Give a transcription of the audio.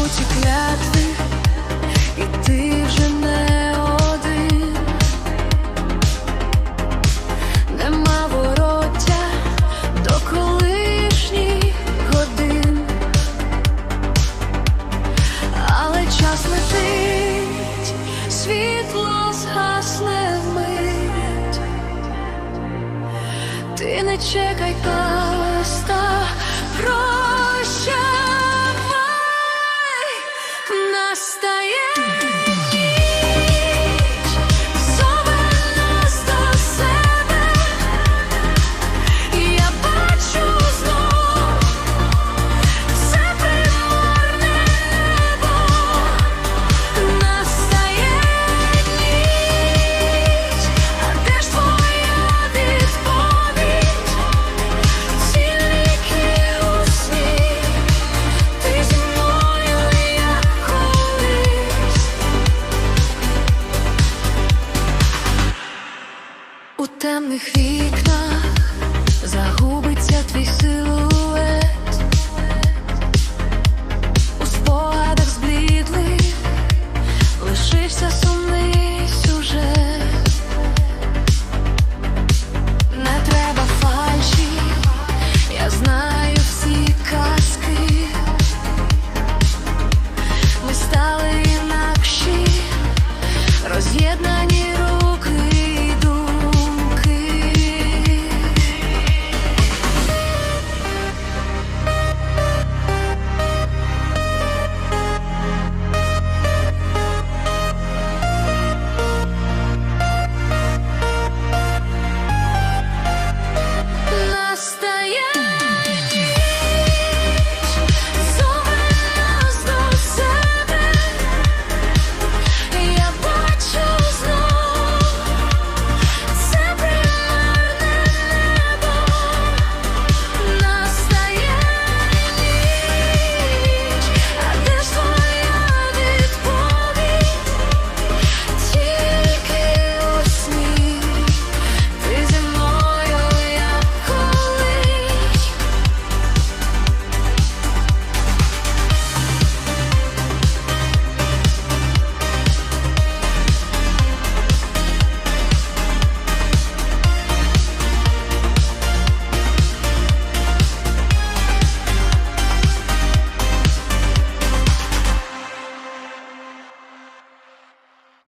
жгуті клятви, і ти вже не один, нема вороття до колишніх годин, але час летить, світло згасне вмить, ти не чекай каста. темних вікнах загубиться твій силу.